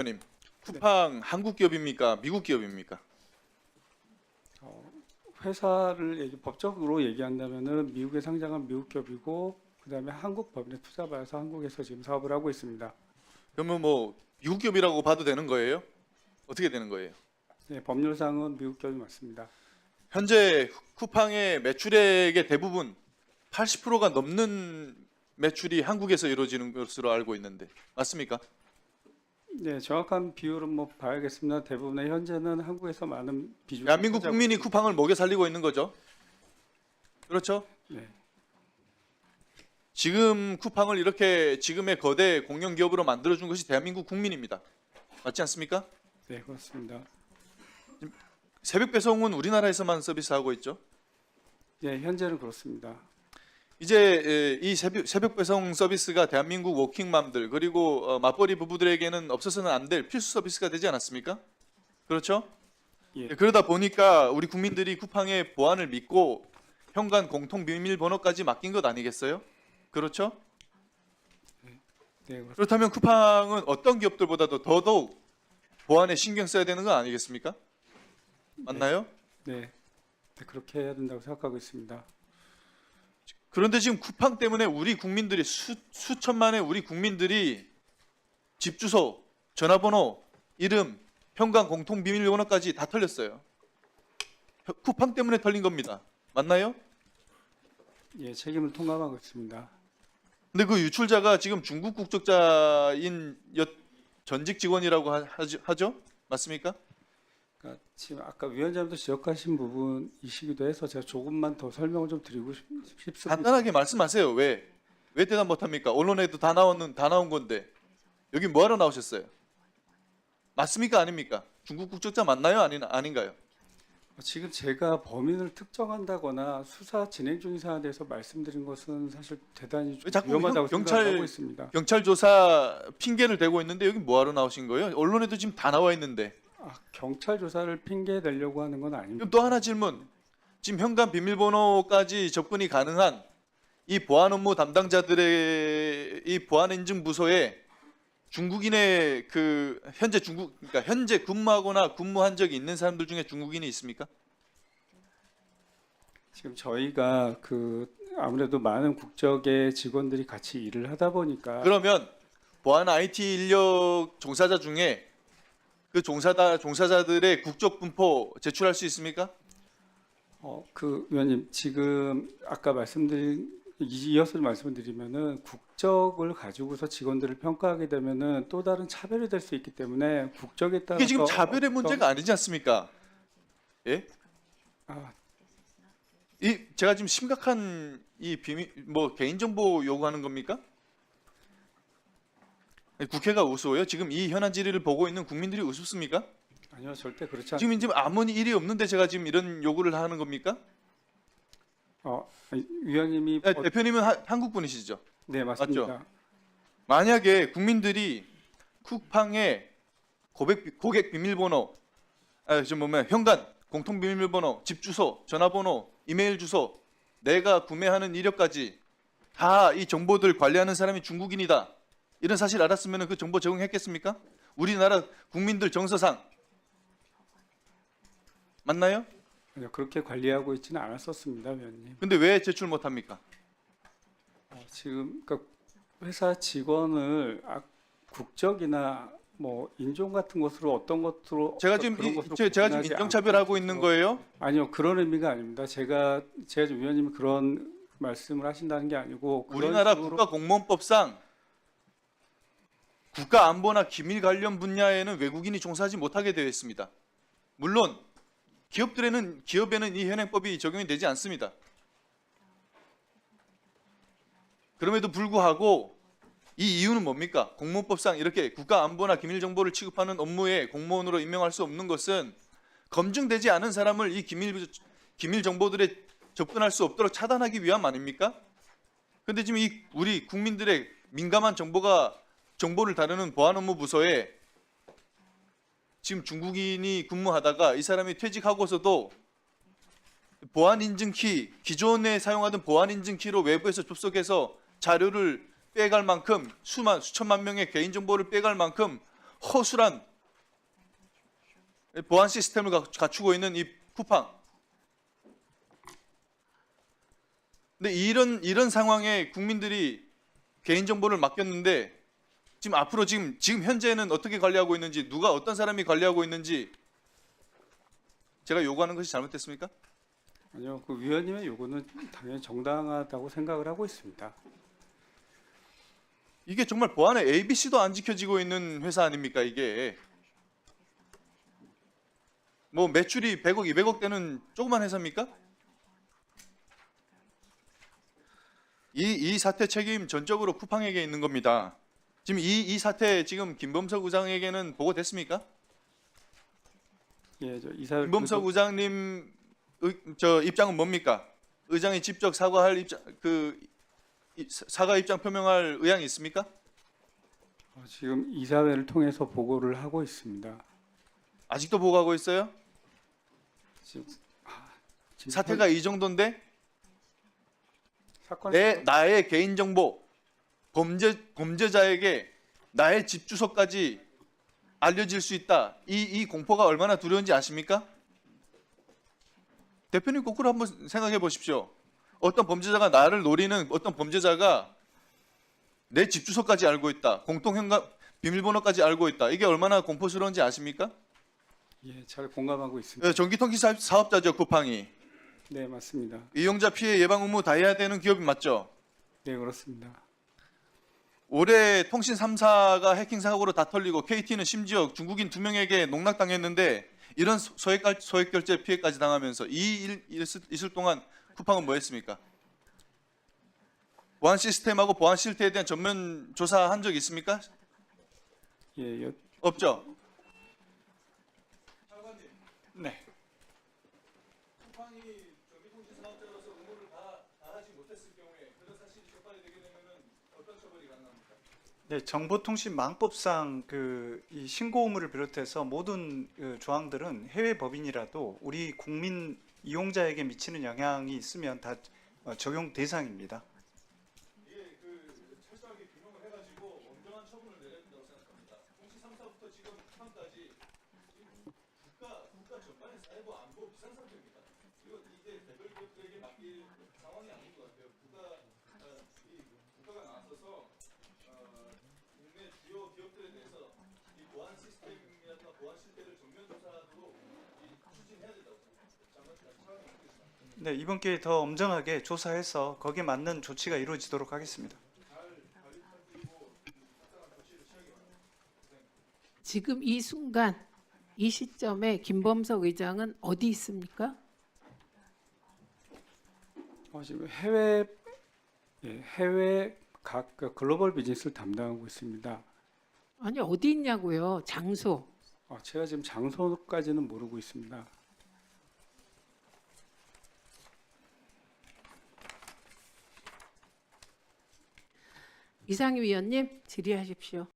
의원님, 쿠팡 한국 기업입니까? 미국 기업입니까? 어, 회사를 얘기, 법적으로 얘기한다면은 미국에 상장한 미국 기업이고 그다음에 한국 법인에 투자받아서 한국에서 지금 사업을 하고 있습니다. 그러면 뭐 미국 기업이라고 봐도 되는 거예요? 어떻게 되는 거예요? 네, 법률상은 미국 기업이 맞습니다. 현재 쿠팡의 매출액의 대부분 80%가 넘는 매출이 한국에서 이루어지는 것으로 알고 있는데 맞습니까? 네, 정확한 비율은 뭐 봐야겠습니다. 대부분의 현재는 한국에서 많은 비중. 대한민국 국민이 쿠팡을 먹여 살리고 있는 거죠. 그렇죠? 네, 지금 쿠팡을 이렇게 지금의 거대 공영 기업으로 만들어 준 것이 대한민국 국민입니다. 맞지 않습니까? 네 그렇습니다. 새벽 배송은 우리나라에서만 서비스하고 있죠. 네, 현재는 그렇습니다. 이제 에, 이 새벽, 새벽 배송 서비스가 대한민국 워킹맘들 그리고 어, 맞벌이 부부들에게는 없어서는 안 될 필수 서비스가 되지 않았습니까? 그렇죠? 예. 그러다 보니까 우리 국민들이 쿠팡의 보안을 믿고 현관 공통 비밀번호까지 맡긴 것 아니겠어요? 그렇죠? 네, 그렇습니다. 그렇다면 쿠팡은 어떤 기업들보다도 더더욱 보안에 신경 써야 되는 거 아니겠습니까? 맞나요? 네, 네, 그렇게 해야 된다고 생각하고 있습니다. 그런데 지금 쿠팡 때문에 우리 국민들이 수, 수천만의 우리 국민들이 집 주소, 전화번호, 이름, 현관 공통 비밀번호까지 다 털렸어요. 혀- 쿠팡 때문에 털린 겁니다. 맞나요? 예, 책임을 통감하고 있습니다. 근데 그 유출자가 지금 중국 국적자인 여- 전직 직원이라고? 하죠? 맞습니까? 그러니까 지금 아까 위원장님도 지적하신 부분이시기도 해서 제가 조금만 더 설명을 좀 드리고 싶, 싶습니다. 간단하게 말씀하세요. 왜? 왜 대답 못합니까? 언론에도 다 나오는 다 나온 건데 여기 뭐하러 나오셨어요? 맞습니까? 아닙니까? 중국 국적자 맞나요? 아니 아닌가요? 지금 제가 범인을 특정한다거나 수사 진행 중인 사안에 대해서 말씀드린 것은 사실 대단히 위험하다고 경- 경찰- 생각하고 있습니다. 경찰 조사 핑계를 대고 있는데 여기 뭐하러 나오신 거예요? 언론에도 지금 다 나와 있는데 아, 경찰 조사를 핑계 대려고 하는 건 아닙니다. 그럼 또 하나 질문. 지금 현관 비밀번호까지 접근이 가능한 이 보안 업무 담당자들의 이 보안 인증 부서에 중국인의 그 현재 중국 그러니까 현재 근무하거나 근무한 적이 있는 사람들 중에 중국인이 있습니까? 지금 저희가 그 아무래도 많은 국적의 직원들이 같이 일을 하다 보니까 그러면 보안 IT 인력 종사자 중에 그 종사자 종사자들의 국적 분포 제출할 수 있습니까? 어, 그 위원님 지금 아까 말씀드린 이어서 말씀을 드리면은 국적을 가지고서 직원들을 평가하게 되면은 또 다른 차별이 될 수 있기 때문에 국적에 따라서 이게 지금 자별의 어떤- 문제가 아니지 않습니까? 예? 아, 이 제가 지금 심각한 이 비밀 뭐 개인정보 요구하는 겁니까? 국회가 우스워요? 지금 이 현안 질의를 보고 있는 국민들이 우습습니까? 아니요 절대 그렇지 않습니다. 지금 지금 아무 일이 없는데 제가 지금 이런 요구를 하는 겁니까? 어, 아니, 위원님이 아, 어, 대표님은 하- 한국 분이시죠? 네 맞습니다. 만약에 국민들이 쿠팡의 고백, 고객 비밀번호, 아, 저 뭐면 현관 공통 비밀번호, 집 주소, 전화번호, 이메일 주소, 내가 구매하는 이력까지 다 이 정보들 관리하는 사람이 중국인이다. 이런 사실 알았으면 그 정보 제공했겠습니까? 우리나라 국민들 정서상 맞나요? 아니요 그렇게 관리하고 있지는 않았었습니다, 위원님. 근데 왜 제출 못 합니까? 어, 지금 그러니까 회사 직원을 아, 국적이나 뭐 인종 같은 것으로 어떤 것으로 제가 어떤 지금 이- 제- 제가 지금 인정차별하고 않고 있는 거예요? 아니요 그런 의미가 아닙니다. 제가 제가 지금 위원님이 그런 말씀을 하신다는 게 아니고 우리나라 식으로- 국가 공무원법상 국가 안보나 기밀 관련 분야에는 외국인이 종사하지 못하게 되어 있습니다. 물론 기업들에는 기업에는 이 현행법이 적용이 되지 않습니다. 그럼에도 불구하고 이 이유는 뭡니까? 공무원법상 이렇게 국가 안보나 기밀 정보를 취급하는 업무에 공무원으로 임명할 수 없는 것은 검증되지 않은 사람을 이 기밀 기밀 정보들에 접근할 수 없도록 차단하기 위함 아닙니까? 근데 지금 이 우리 국민들의 민감한 정보가 정보를 다루는 보안 업무 부서에 지금 중국인이 근무하다가 이 사람이 퇴직하고서도 보안 인증 키 기존에 사용하던 보안 인증 키로 외부에서 접속해서 자료를 빼갈 만큼 수만 수천만 명의 개인 정보를 빼갈 만큼 허술한 보안 시스템을 가- 갖추고 있는 이 쿠팡. 근데 이런 이런 상황에 국민들이 개인 정보를 맡겼는데 지금 앞으로 지금 지금 현재는 어떻게 관리하고 있는지 누가 어떤 사람이 관리하고 있는지 제가 요구하는 것이 잘못됐습니까? 아니요, 그 위원님의 요구는 당연히 정당하다고 생각을 하고 있습니다. 이게 정말 보안의 ABC도 안 지켜지고 있는 회사 아닙니까 이게? 뭐 매출이 100억, 200억 되는 조그만 회사입니까? 이, 이 사태 책임 전적으로 쿠팡에게 있는 겁니다. 지금 이, 이 사태 지금 김범석 의장에게는 보고됐습니까? 예, 저 이사 김범석 의장님 의, 저 입장은 뭡니까? 의장이 직접 사과할 입장 그 이- 사과 입장 표명할 의향이 있습니까? 어, 지금 이사회를 통해서 보고를 하고 있습니다. 아직도 보고하고 있어요? 지금, 아, 지금 사태가 이 정도인데 사건 내 나의 개인 정보 범죄 범죄자에게 나의 집 주소까지 알려질 수 있다. 이 이 공포가 얼마나 두려운지 아십니까? 대표님 거꾸로 한번 생각해 보십시오. 어떤 범죄자가 나를 노리는 어떤 범죄자가 내 집 주소까지 알고 있다. 공통 현관 비밀번호까지 알고 있다. 이게 얼마나 공포스러운지 아십니까? 예, 잘 공감하고 있습니다. 예, 전기통신 사업- 사업자죠 쿠팡이 네, 맞습니다. 이용자 피해 예방 의무 다 해야 되는 기업이 맞죠? 네, 그렇습니다. 올해 통신 3사가 해킹 사고로 다 털리고 KT는 심지어 중국인 두 명에게 농락당했는데 이런 소- 소액, 갈- 소액 결제 피해까지 당하면서 이 일 있을, 있을 동안 쿠팡은 뭐 했습니까? 보안 시스템하고 보안 실태에 대한 전면 조사한 적 있습니까? 예, 여, 없죠. 네. 쿠팡이 전기통신 사업자로서 의무를 다 다하지 못했을 경우에 그런 사실이 적발이 되게 되면은 어떤 처벌이 가능합니까? 네, 정보통신망법상 그 이 신고 의무를 비롯해서 모든 그 조항들은 해외 법인이라도 우리 국민 이용자에게 미치는 영향이 있으면 다 어, 적용 대상입니다. 이게 그 철저하게 규명을 해가지고 엄정한 처분을 내려야 된다고 생각합니다. 통신 3사부터 지금 쿠팡까지 국가 국가 전반의 사이버 안보 비상 상태입니다. 이거 이제 개별 기업들에게 맡길 상황이 아닌 것 같아요. 국가 어, 이 국가가 나서서 어, 국내 주요 기업들에 대해서 이 보안 시스템이라든가 보안 실태를 전면 조사하도록 이 추진해야 된다고 생각합니다. 장관 씨가 차원이 있겠습니다. 네, 이번 기회에 더 엄정하게 조사해서 거기에 맞는 조치가 이루어지도록 하겠습니다. 지금 이 순간 이 시점에 김범석 의장은 어디 있습니까? 어, 지금 해외 예, 해외 각그 글로벌 비즈니스를 담당하고 있습니다. 아니 어디 있냐고요? 장소. 어, 제가 지금 장소까지는 모르고 있습니다. 이상희 위원님 질의하십시오.